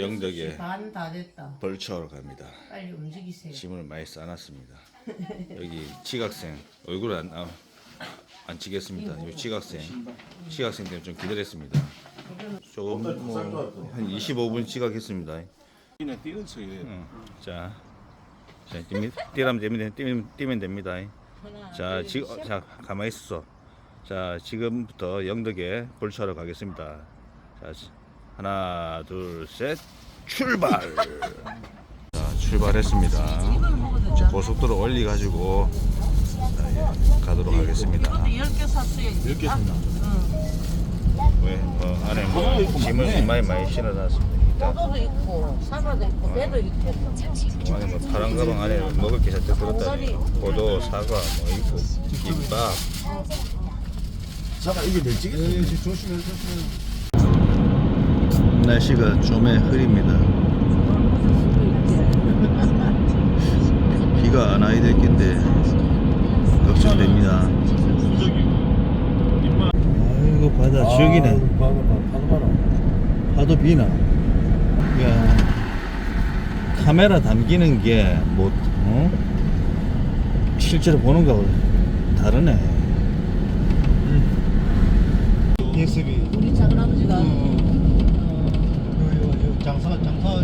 영덕에 반 다 됐다. 벌초하러 갑니다. 빨리 움직이세요. 짐을 많이 싸놨습니다. 여기 지각생 얼굴 안, 아, 안 치겠습니다. 이 지각생 지각생 때문에 좀 기다렸습니다. 조금 뭐한 25분 지각했습니다. 그냥 뛰는. 응. 자, 자 뛰면 뛰면 됩니다. 뛰면, 뛰면 됩니다. 자, 지금 어, 자 가만히 있어. 자, 지금부터 영덕에 볼초하러 가겠습니다. 자, 시- 하나, 둘, 셋, 출발. 자, 출발했습니다. 자, 고속도로 올리 가지고 가도록 하겠습니다. 10개 샀어요. 10개 샀나? 왜? 어, 안에 뭐 짐을 많이 많이 실어놨습니다. 포도도 있고 사과도 있고 배도 있고. 안에 뭐 파란 가방 안에 먹을 게 잔뜩 들었다. 포도, 사과 뭐 있고 김밥. 잠깐 이게 멸치겠어요. 조심해 조심해. 날씨가 좀에 흐립니다. 비가 안 와야 될 텐데 걱정됩니다. 아이고 바다 봐봐. 파도 비나. 야, 카메라 담기는 게뭐 어? 실제로 보는 거하고 다르네. 예습이. 우리 작은 아버지가 장사 장사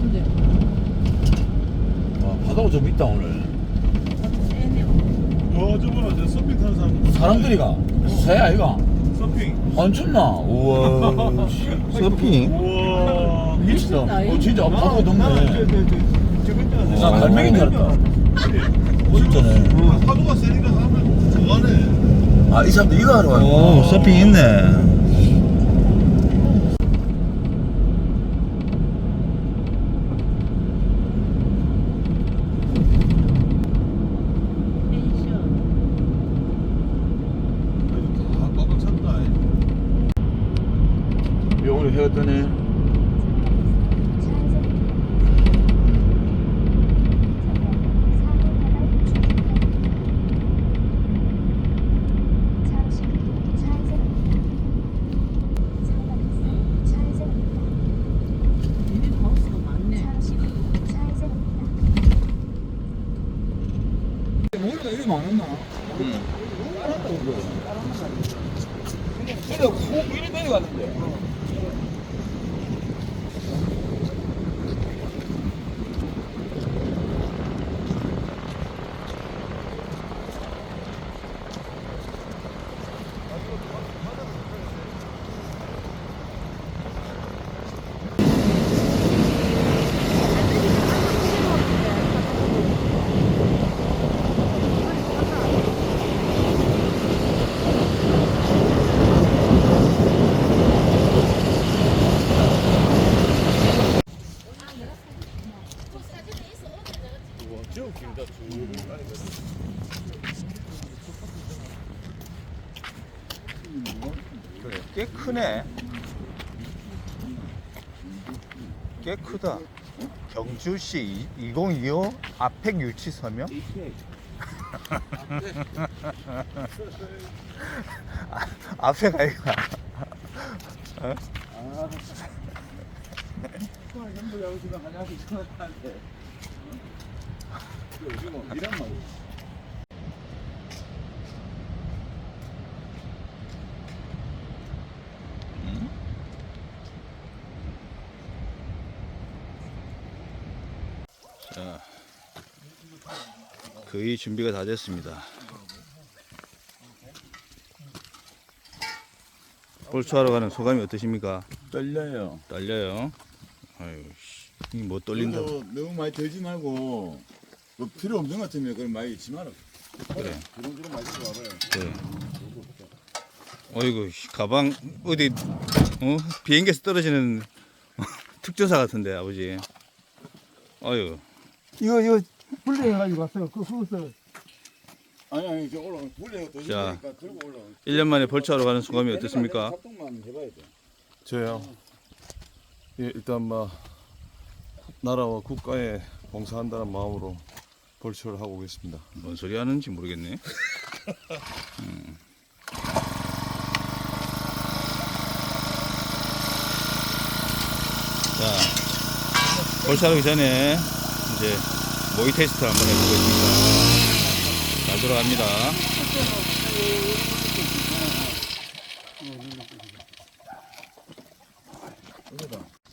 근데 와 파도가 좀 있다 오늘. 어, 저번에 저 서핑 타는 사람 사람들이 가 새 아이가 서핑. 안 춥나? 우와. 씨. 서핑? 우와. 미친다, 어 진짜 아, 파도가 높네. 저번에 나 갈매기인 줄 알았다. 진짜네. 파도가 세니까 사람들 좋아하네. 아 이 사람들 이거 하러 왔네. 오 서핑 있네. 다 빠박 찼다. 이 오늘 해가 뜨네. 니네 하우스가 많네. 머리가 이렇게 많았나? 근데 코 이리 내려갔는데. 그래, 꽤 크네. 꽤 크다. 경주시 2025 아펙 유치 서명? 아. 요즘 뭐 이런 말. 자, 거의 준비가 다 됐습니다. 볼초하러 가는 소감이 어떠십니까? 떨려요. 떨려요. 아유, 씨, 이뭐 떨린다고. 그래도 너무 많이 들지 말고 뭐 필요 없는 것 같으면 그럼 많이 잊지 마라. 그래. 주렁주렁 많이 들어와봐요. 그래. 어이구, 씨, 가방 어디 어? 비행기에서 떨어지는 특전사 같은데 아버지. 어유. 이거 이거 불려해가지고 왔어요. 그 후서 아니 아니 저 올라 물레가 더 자. 들고 올라. 1년 만에 볼초하러 가는 소감이 어떻습니까? 작동만 해봐야 돼. 저요. 예, 일단 뭐 나라와 국가에 봉사한다는 마음으로 볼초를 하고 오겠습니다. 뭔 소리 하는지 모르겠네. 자, 볼차르기 전에 이제 모의 테스트 한번 해보겠습니다. 잘 들어갑니다.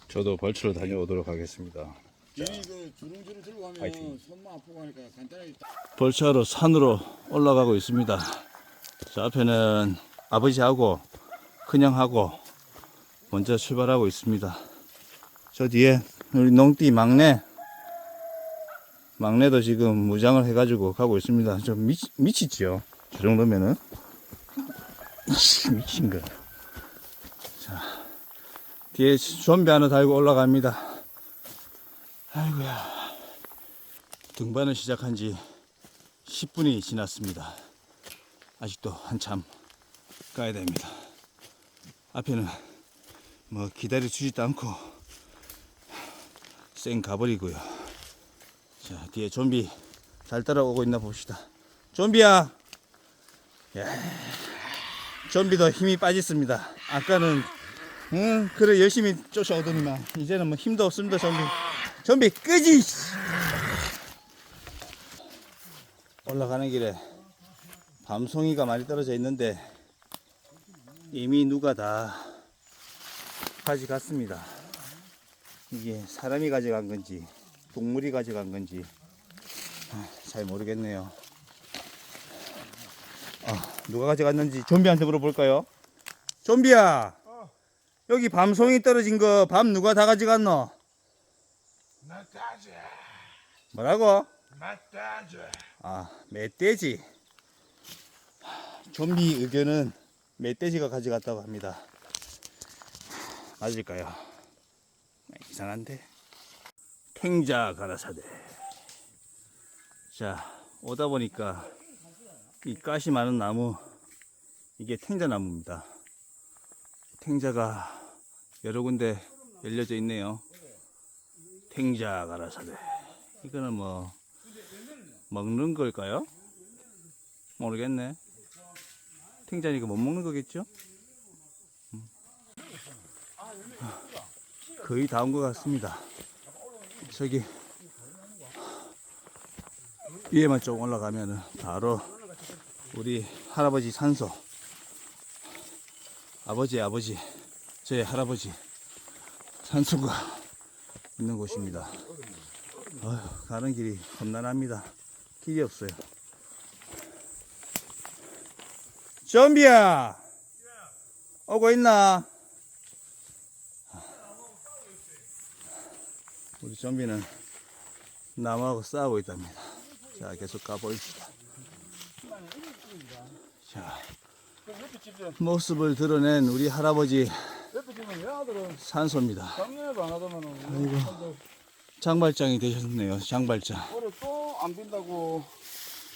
저도 벌초로 다녀오도록 하겠습니다. 그 파이팅. 딱 벌차로 산으로 올라가고 있습니다. 저 앞에는 아버지하고 큰형하고 먼저 출발하고 있습니다. 저 뒤에 우리 농띠 막내 막내도 지금 무장을 해가지고 가고 있습니다. 좀 미, 미치지요. 저 정도면은 미친 거. 자 뒤에 좀비 하나 달고 올라갑니다. 아이고야. 등반을 시작한 지 10분이 지났습니다. 아직도 한참 가야 됩니다. 앞에는 뭐 기다려 주지도 않고 쌩 가버리고요. 자, 뒤에 좀비 잘 따라오고 있나 봅시다. 좀비야! 야, 좀비도 힘이 빠졌습니다. 아까는 응, 그래 열심히 쫓아오더니만 이제는 뭐 힘도 없습니다, 좀비. 좀비 끄지! 올라가는 길에 밤송이가 많이 떨어져 있는데 이미 누가 다 가져갔습니다. 이게 사람이 가져간 건지 동물이 가져간 건지 아, 잘 모르겠네요. 아, 누가 가져갔는지 좀비한테 물어볼까요? 좀비야, 여기 밤송이 떨어진 거 밤 누가 다 가져갔노? 뭐라고? 아, 멧돼지. 좀비 의견은 멧돼지가 가져갔다고 합니다. 맞을까요? 아, 이상한데. 탱자 가라사대. 자, 오다 보니까 이 가시 많은 나무, 이게 탱자 나무입니다. 탱자가 여러 군데 열려져 있네요. 탱자 가라사대. 이거는 뭐, 먹는 걸까요? 모르겠네. 탱자니까 못 먹는 거겠죠? 음. 거의 다 온 것 같습니다. 저기 위에만 좀 올라가면은 바로 우리 할아버지 산소 아버지 아버지 저희 할아버지 산소가 있는 곳입니다. 어휴, 가는 길이 험난합니다. 길이 없어요. 좀비야! 오고 있나? 우리 좀비는 나무하고 싸우고 있답니다. 자, 계속 가보입시다. 자, 모습을 드러낸 우리 할아버지 산소입니다. 아이고. 장발장이 되셨네요. 장발장. 올해 또 안 빈다고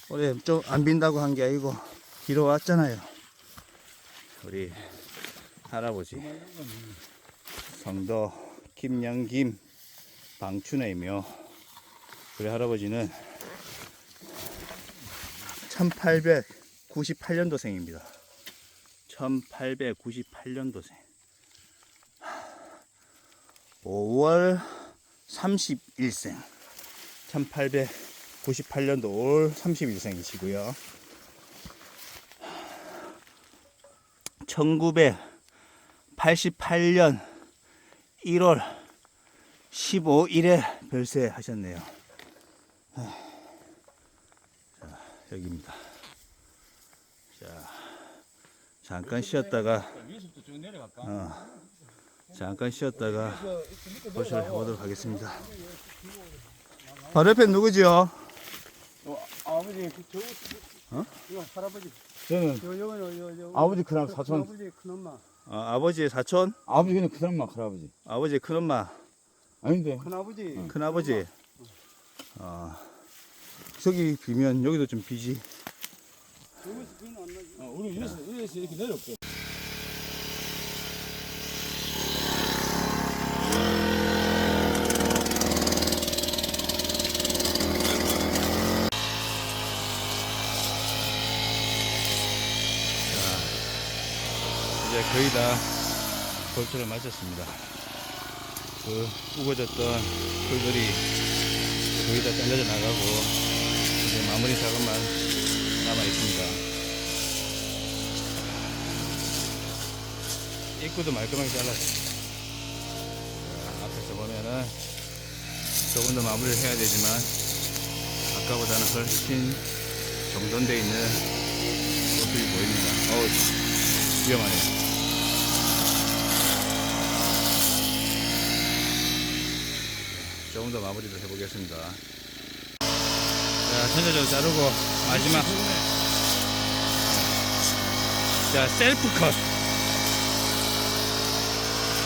올해 좀 안 빈다고 한 게 아니고 비로 왔잖아요. 우리 할아버지 성도 김영김 방춘애이며 우리 할아버지는 1898년도생입니다. 1898년도생. 5월 31생. 1898년도 5월 31생이시고요. 1988년 1월 15일에 별세하셨네요. 자, 여기입니다. 자, 잠깐 쉬었다가? 어, 잠깐 쉬었다가 보시를 해보도록 하겠습니다. 바로 옆에 누구지요? 어, 아버지 그 저, 어? 이거 할아버지 저는 저 여기는 여, 여, 아버지 큰아버 그 사촌 아버지 큰엄마 어, 아버지의 사촌, 아버지 그냥 큰엄마 큰아버지 아버지의 큰엄마, 아닌데 큰아버지 큰아버지. 어, 저기 비면 여기도 좀 비지. 여기서 비는 안 나지 어, 우리 위에서 위에서 이렇게 내렸고 이제 거의 다 볼초를 마쳤습니다. 그 우거졌던 풀들이 거의 다 잘려져 나가고 이제 마무리 작업만 남아 있습니다. 입구도 말끔하게 잘랐어요. 자, 앞에서 보면은 조금 더 마무리를 해야 되지만 아까보다는 훨씬 정돈되어 있는 모습이 보입니다. 어우, 위험하네요. 조금 더 마무리를 해보겠습니다. 자, 전체적으로 자르고 마지막 자 셀프 컷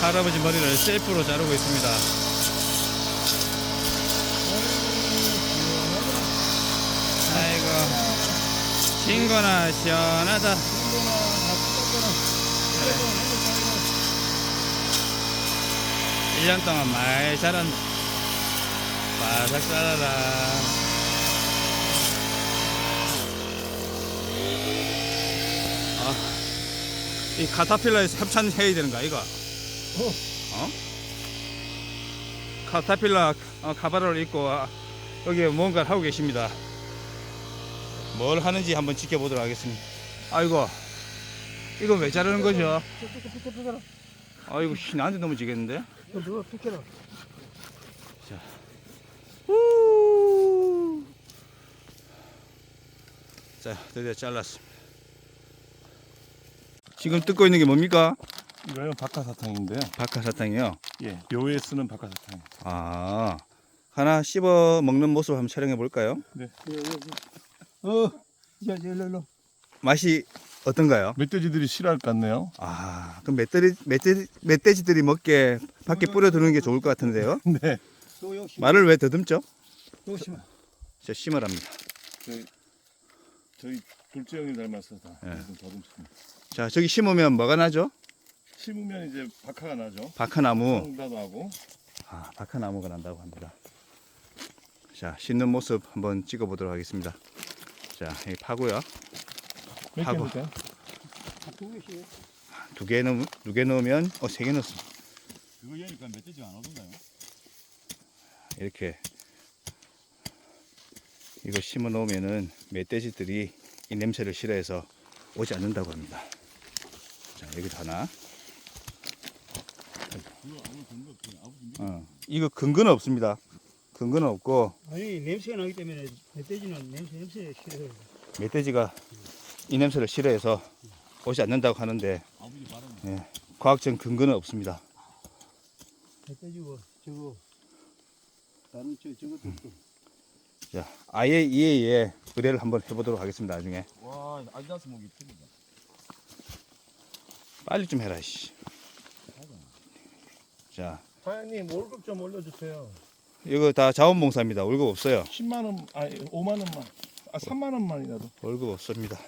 할아버지 머리를 셀프로 자르고 있습니다. 아이고 신거나 시원하다. 일년 동안 많이 자란 바삭 자라라. 아, 이 카타필라에서 협찬해야 되는 거 아이가? 어? 카타필라 어, 가발을 입고 아, 여기 뭔가를 하고 계십니다. 뭘 하는지 한번 지켜보도록 하겠습니다. 아이고, 이거 왜 자르는 거죠? 아이고, 씨, 나한테 넘어지겠는데? 누가 피켜라. 후. 자, 드디어 잘랐습니다. 지금 뜯고 있는 게 뭡니까? 이거요 박하사탕인데요. 박하사탕이요. 예, 묘에 쓰는 박하사탕. 아, 하나 씹어 먹는 모습 한번 촬영해 볼까요? 어, 야, 일로, 일로. 맛이 어떤가요? 멧돼지들이 싫어할 것 같네요. 아, 그럼 멧돼지, 멧돼지, 멧돼지들이 먹게 밖에 뿌려두는 게 좋을 것 같은데요? 네. 말을 왜 더듬죠? 또 심어. 저 심으랍니다. 저희, 저희 둘째 형님 닮아서 다 예. 더듬습니다. 자, 저기 심으면 뭐가 나죠? 심으면 이제 박하가 나죠. 박하나무. 성다도 하고. 아, 박하나무가 난다고 합니다. 자, 씻는 모습 한번 찍어 보도록 하겠습니다. 자, 이 파고요. 몇 하고. 개니까? 두 개씩. 두개 넣으면, 두개 넣으면, 어, 세 개 넣었습니다. 그거 여니까 멧돼지가 안 오던가요? 이렇게. 이거 심어 놓으면은 멧돼지들이 이 냄새를 싫어해서 오지 않는다고 합니다. 자, 여기도 하나. 어, 이거 근거는 없습니다. 근거는 없고, 아니, 냄새가 나기 때문에 멧돼지는 냄새, 냄새 싫어해요. 멧돼지가 이 냄새를 싫어해서 오지 않는다고 하는데 예, 과학적 근거는 없습니다. 멧돼지고, 저거, 다른 저, 저것도. 자, 아예 이해에 의뢰를 한번 해보도록 하겠습니다. 나중에 와 아디다스 목이 틀리다. 빨리 좀 해라. 씨. 자, 사장님 월급 좀 올려주세요. 이거 다 자원봉사입니다. 월급 없어요. 10만 원, 아니 5만 원만. 아 3만 원만이라도. 월급 없습니다.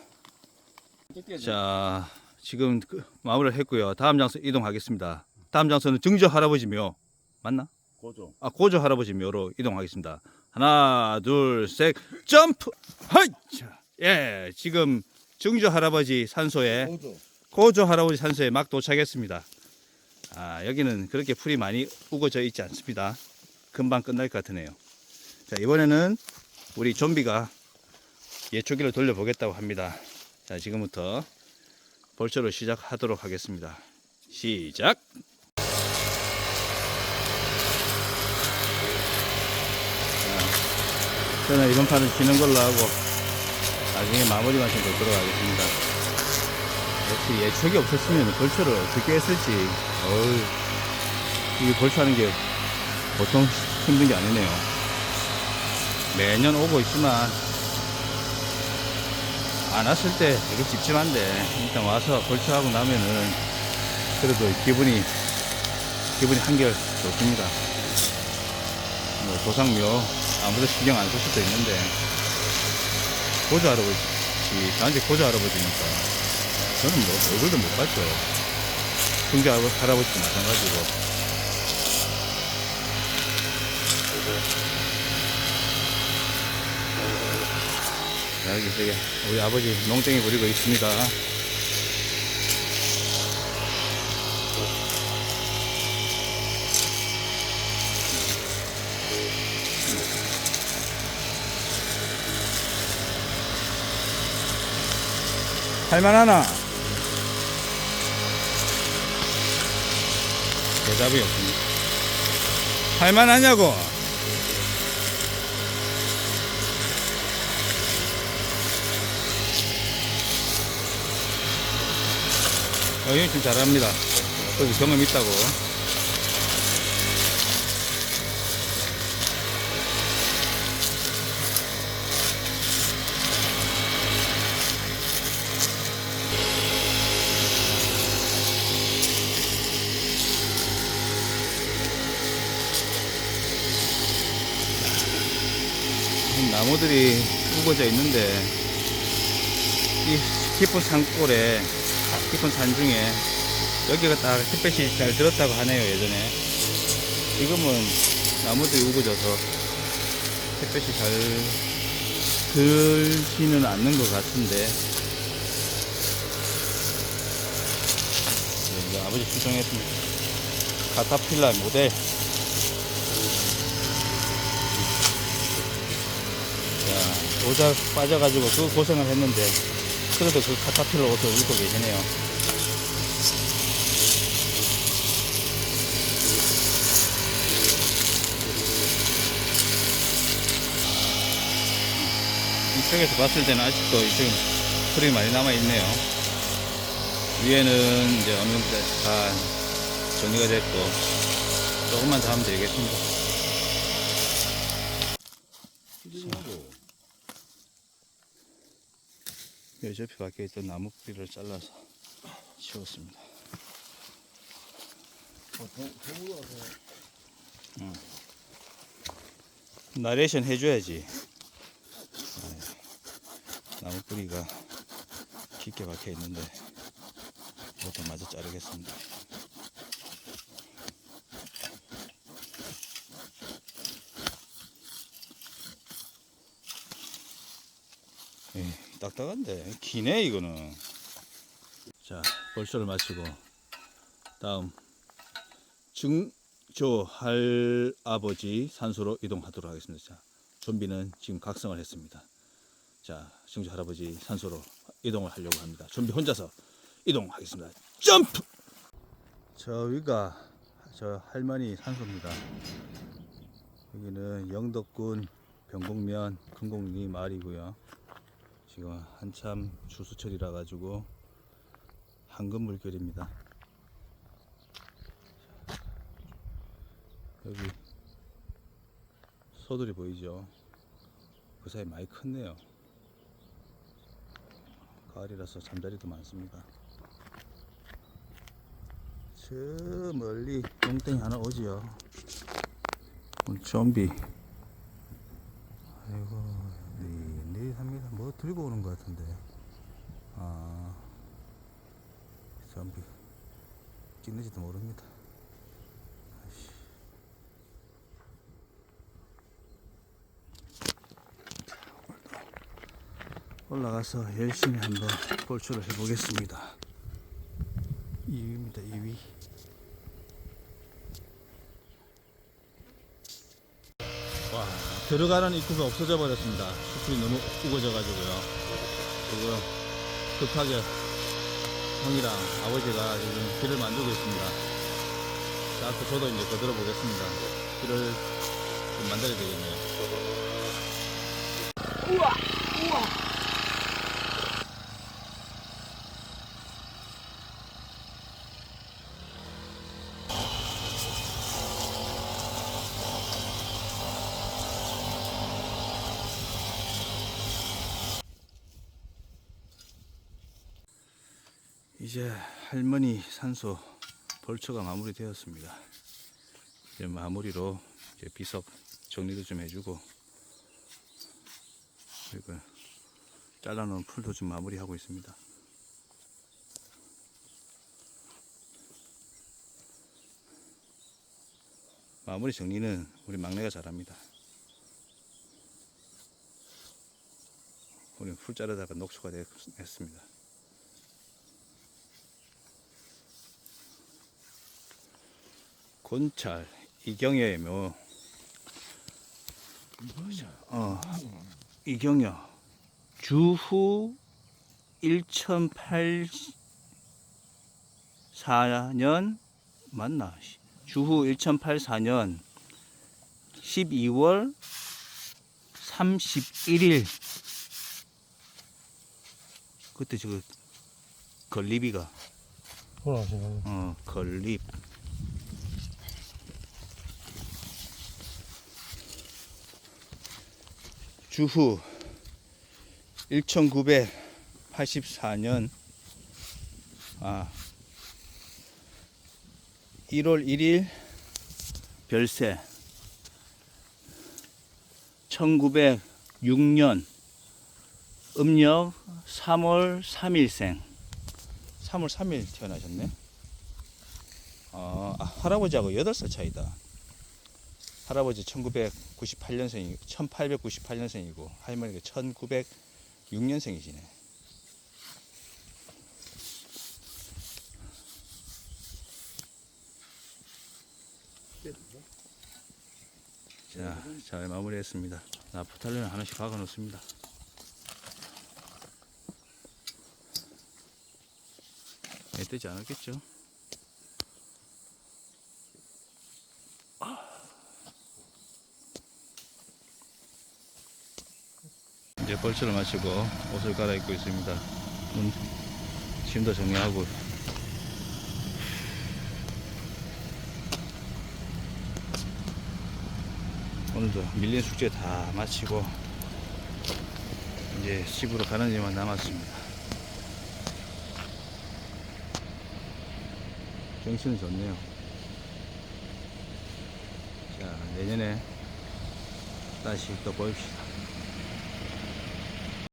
자, 지금 그 마무리를 했고요. 다음 장소 이동하겠습니다. 다음 장소는 증조 할아버지 묘 맞나? 고조. 아, 고조 할아버지 묘로 이동하겠습니다. 하나, 둘, 셋, 점프! 하이! 자, 예, 지금 증조 할아버지 산소에, 고조. 고조 할아버지 산소에 막 도착했습니다. 아, 여기는 그렇게 풀이 많이 우거져 있지 않습니다. 금방 끝날 것 같으네요. 자, 이번에는 우리 좀비가 예초기를 돌려보겠다고 합니다. 자, 지금부터 벌초를 시작하도록 하겠습니다. 시작! 저는 이번 판은 지는 걸로 하고 나중에 마무리만 좀 뵙도록 하겠습니다. 역시 예측이 없었으면 벌초를 어떻게 했을지 어우 이게 벌초하는 게 보통 힘든 게 아니네요. 매년 오고 있지만 안 왔을 때 되게 찝찝한데 일단 와서 벌초하고 나면은 그래도 기분이 기분이 한결 좋습니다. 뭐 조상묘 아무도 신경 안 쓸 수도 있는데. 고조 할아버지 저한테 고조 할아버지니까 저는 뭐 얼굴도 못 봤죠. 승자 할아버지도 마찬가지고. 자, 여기 저기 우리 아버지 농땡이 부리고 있습니다 할만하나? 대답이 없습니다. 할만하냐고? 어, 형님 좀 잘합니다. 거기 경험 있다고. 나무들이 우거져 있는데 이 깊은 산골에 깊은 산 중에 여기가 딱 햇볕이 잘 들었다고 하네요 예전에. 지금은 나무들이 우거져서 햇볕이 잘 들지는 않는 것 같은데. 네, 아버지 추정했습니다 카타필라 모델 자, 오자 빠져가지고 그 고생을 했는데 그래도 그 카타필러 옷을 입고 계시네요. 이쪽에서 봤을 때는 아직도 이쪽은 풀이 많이 남아있네요. 위에는 이제 어느 정도 다 정리가 됐고 조금만 더 하면 되겠습니다. 여기 옆에 밖에 있던 나무 뿌리를 잘라서 치웠습니다. 응. 나레이션 해줘야지. 나무 뿌리가 깊게 박혀 있는데 이것도 마저 자르겠습니다. 에이, 딱딱한데. 기네 이거는. 자 벌초를 마치고 다음 증조 할아버지 산소로 이동하도록 하겠습니다. 자 좀비는 지금 각성을 했습니다. 자 증조 할아버지 산소로 이동을 하려고 합니다. 좀비 혼자서 이동하겠습니다. 점프! 저 위가 저 할머니 산소입니다. 여기는 영덕군 병곡면 금곡리 마을이고요 지금 한참 추수철이라 가지고 황금 물결입니다. 여기 소들이 보이죠? 그 사이 많이 컸네요. 가을이라서 잠자리도 많습니다. 저 멀리 용땡이 하나 오지요. 좀비. 아이고, 네, 내리삽니다. 뭐 들고 오는 것 같은데. 아, 좀비. 찍는지도 모릅니다. 아이씨. 올라가서 열심히 한번 볼초를 해보겠습니다. 2위입니다, 2위. 와, 들어가는 입구가 없어져 버렸습니다. 숲이 너무 우거져 가지고요. 지금 급하게 형이랑 아버지가 지금 길을 만들고 있습니다. 자, 그 저도 이제 거들어 보겠습니다. 길을 좀 만들어야 되겠네요. 이제 할머니 산소 벌초가 마무리되었습니다. 이제 마무리로 이제 비석 정리도 좀 해주고 그리고 잘라놓은 풀도 좀 마무리하고 있습니다. 마무리 정리는 우리 막내가 잘합니다. 우리 풀 자르다가 녹초가 됐습니다. 곤찰 이경여의 묘. 어, 이경여 주후 1084년 맞나? 주후 1084년 12월 31일 그때 저거 돌아가시네. 어 건립 주후 1984년 아 1월 1일 별세 1906년 음력 3월 3일생. 3월 3일 태어나셨네? 어, 아, 할아버지하고 8살 차이다 할아버지 1998년생이고 1898년생이고 할머니가 1906년생이시네 자, 잘 마무리했습니다. 나프탈렌을 하나씩 박아 놓습니다. 애 뜨지 않았겠죠? 이제 벌초를 마치고 옷을 갈아입고 있습니다. 문, 짐도 정리하고 오늘도 밀린 숙제 다 마치고 이제 집으로 가는 일만 남았습니다. 정신은 좋네요. 자, 내년에 다시 또 보입시다.